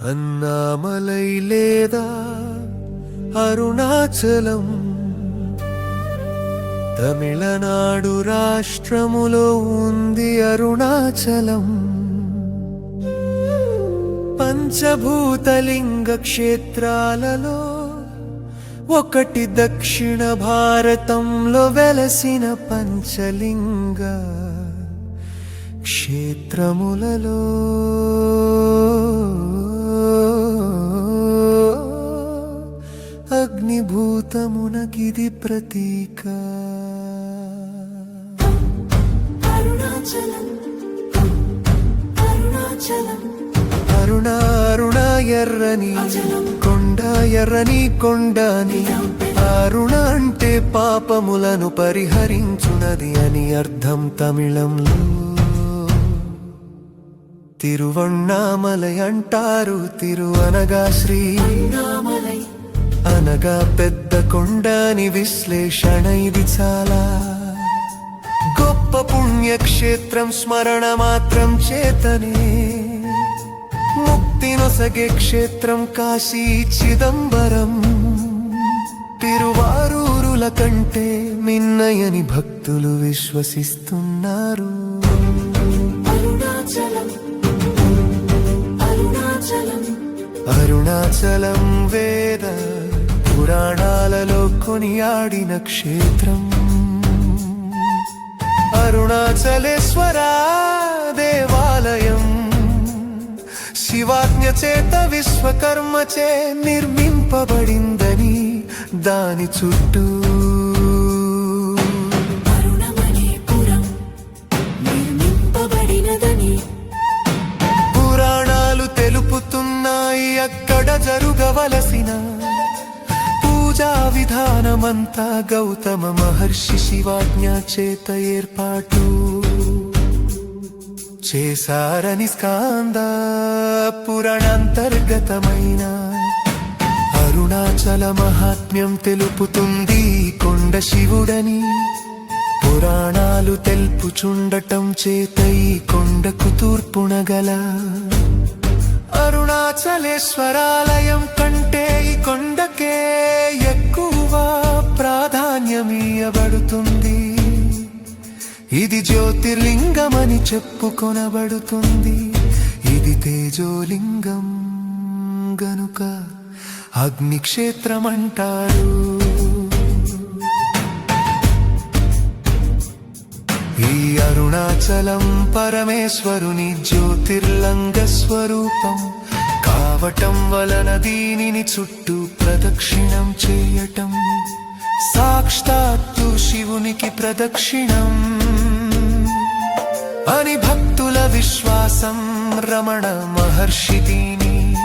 అన్నామలై లేదా అరుణాచలం? తమిళనాడు రాష్ట్రములో ఉంది అరుణాచలం. పంచభూతలింగ క్షేత్రాలలో ఒకటి దక్షిణ భారతంలో వెలసిన పంచలింగ క్షేత్రములలో. అగ్నిభూతమునకిది ప్రతీక. అరుణ అరుణ ఎర్రని కొండ ఎర్రని కొండని అరుణ అంటే పాపములను పరిహరించునది అని అర్థం తమిళంలో. తిరువണ്ണామలై అంటారు తిరు అనగా శ్రీ అనగా పెద్ద కొండని విశ్లేషణ ఇది చాలా. గొప్ప పుణ్యక్షేత్రం స్మరణ మాత్రం చేతనే. ముక్తి నొసగే క్షేత్రం కాశీ చిదంబరం. తిరువారూరుల కంటే మిన్నయని భక్తులు విశ్వసిస్తున్నారు. అరుణాచలం అరుణాచలం. అరుణాచలం వేద పురాణాలలో కొనియాడిన క్షేత్రం. అరుణాచలేశ్వర దేవాలయం. శివాజ్ఞ చేత విశ్వకర్మచే నిర్మింపబడిందని దాని చుట్టూ విధానమంతా గౌతమ మహర్షి శివాజ్ఞ చేత ఏర్పాటు. చేశారని స్కాంద పురాణాంతర్గతమైన అరుణాచల మహాత్మ్యం తెలుపుతుంది కొండ శివుడని. పురాణాలు తెలుపుచుండటం చేతై కొండకు తూర్పున గల అరుణాచలేశ్వరాలయం కంటే ఈ కొండకే ఎక్కువ ప్రాధాన్యమీయబడుతుంది. ఇది జ్యోతిర్లింగమని చెప్పుకొనబడుతుంది. ఇది తేజోలింగం గనుక అగ్నిక్షేత్రమంటారు. ఈ అరుణాచలం పరమేశ్వరుని జ్యోతిర్లంగ స్వరూపం. కావటం వలన దీనిని చుట్టూ ప్రదక్షిణం చేయటం. సాక్షాత్తు శివునికి ప్రదక్షిణం. అని భక్తుల విశ్వాసం రమణ మహర్షి దీని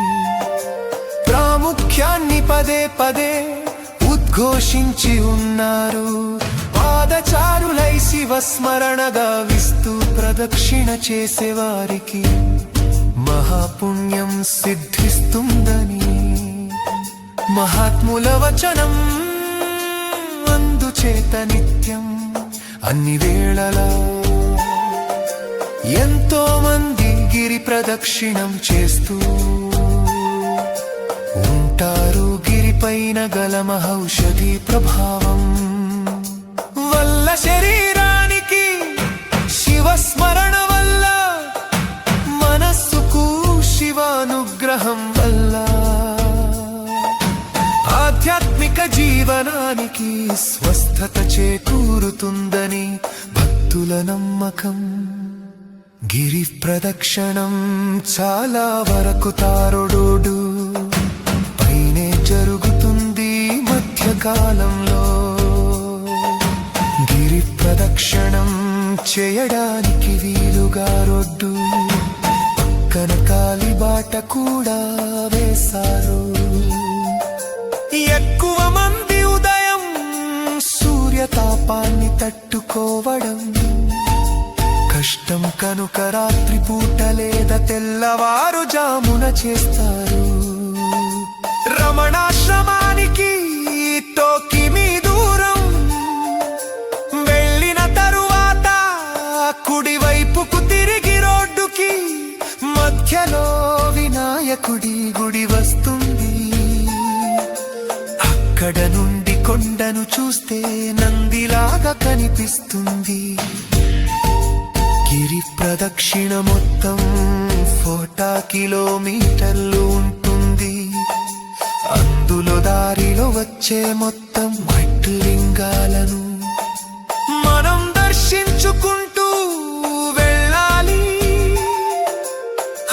ప్రాముఖ్యాన్ని పదే పదే ఉద్ఘోషించి ఉన్నారు. పాదచారులై శివస్మరణ గావిస్తూ ప్రదక్షిణ చేసేవారికి. మహాపుణ్యం సిద్ధిస్తుందని మహాత్ముల వచనం అందుచేత నిత్యం అన్ని వేళలా ఎంతో మంది గిరి ప్రదక్షిణం చేస్తూ ఉంటారు గిరిపైన గల మహౌషధి ప్రభావం. వల్ల శరీరానికి శివస్మరణ జీవనానికి స్వస్థత చేకూరుతుందని భక్తుల నమ్మకం. గిరి ప్రదక్షిణం చాలా వరకు తారుడు పైనే జరుగుతుంది మధ్యకాలంలో. గిరి ప్రదక్షిణం చేయడానికి వీలుగా రొడ్డు. పక్కన కాలిబాట కూడా వేశారు. చేసుకోవడం కష్టం కనుక రాత్రి పూట లేదా తెల్లవారు జామున చేస్తారు. రమణాశ్రమానికి టోకిమీ దూరం. వెళ్ళిన తరువాత కుడివైపుకు తిరిగి రోడ్డుకి మధ్యలో వినాయకుడి గుడి వస్తుంది. అక్కడ నుండి కొండను చూస్తే నందిలాగా కనిపిస్తుంది. గిరి ప్రదక్షిణ మొత్తం ఫోటా కిలోమీటర్లు ఉంటుంది. అందులో దారిలో వచ్చే మొత్తం మట్టు లింగాలను మనం దర్శించుకుంటూ వెళ్ళాలి.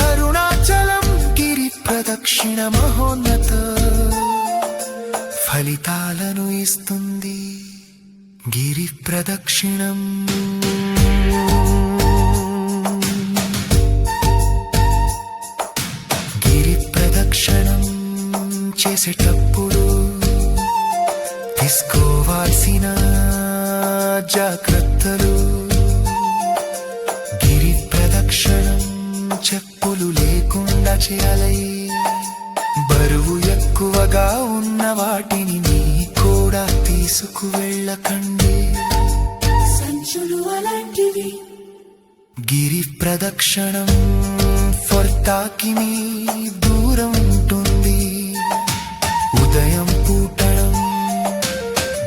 అరుణాచలం గిరి ప్రదక్షిణ మహోన్నత ఫలితాలను ఇస్తుంది గిరి ప్రదక్షిణం. గిరి ప్రదక్షిణం చేసేటప్పుడు తీసుకోవాల్సిన జాగ్రత్తలు. గిరి ప్రదక్షిణం చెప్పులు లేకుండా చేయాలి. బరువు ఎక్కువగా ఉన్న వాటి మీ కూడా తీసుకువెళ్ళకండి సంచులు అలాంటివి. గిరి ప్రదక్షిణం ఫొర్తాకి మీ దూరం ఉంటుంది. ఉదయం పూటడం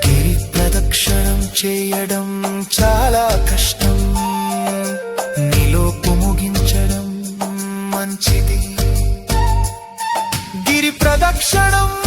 గిరి ప్రదక్షిణం చేయడం చాలా కష్టం. నిలోపు ముగించడం మంచిది. గిరి ప్రదక్షిణం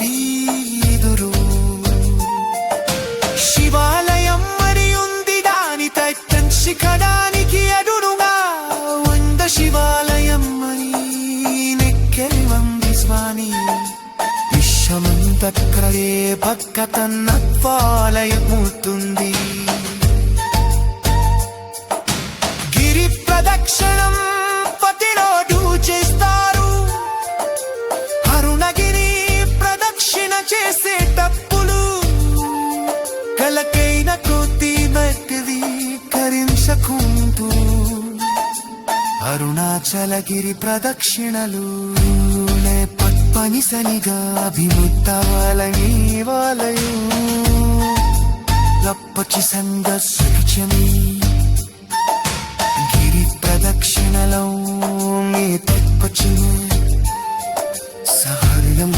విశ్వమంతక్కడే పక్క తన్నత్వాలయమూర్తుంది గిరి ప్రదక్షిణం ప్రతిరోజు చేస్తారు. అరుణగిరి ప్రదక్షిణ చేసేటప్పుడు కలకైన కొద్ది మట్టిది కరించకుంటూ. అరుణాచలగిరి ప్రదక్షిణలు పప్పనిసనిగా అభిముత్తవాలని వాలయు. లప్పచి సంగ సుఖమి గిరి ప్రదక్షిణలో మీ తప్పచిన సహర్యం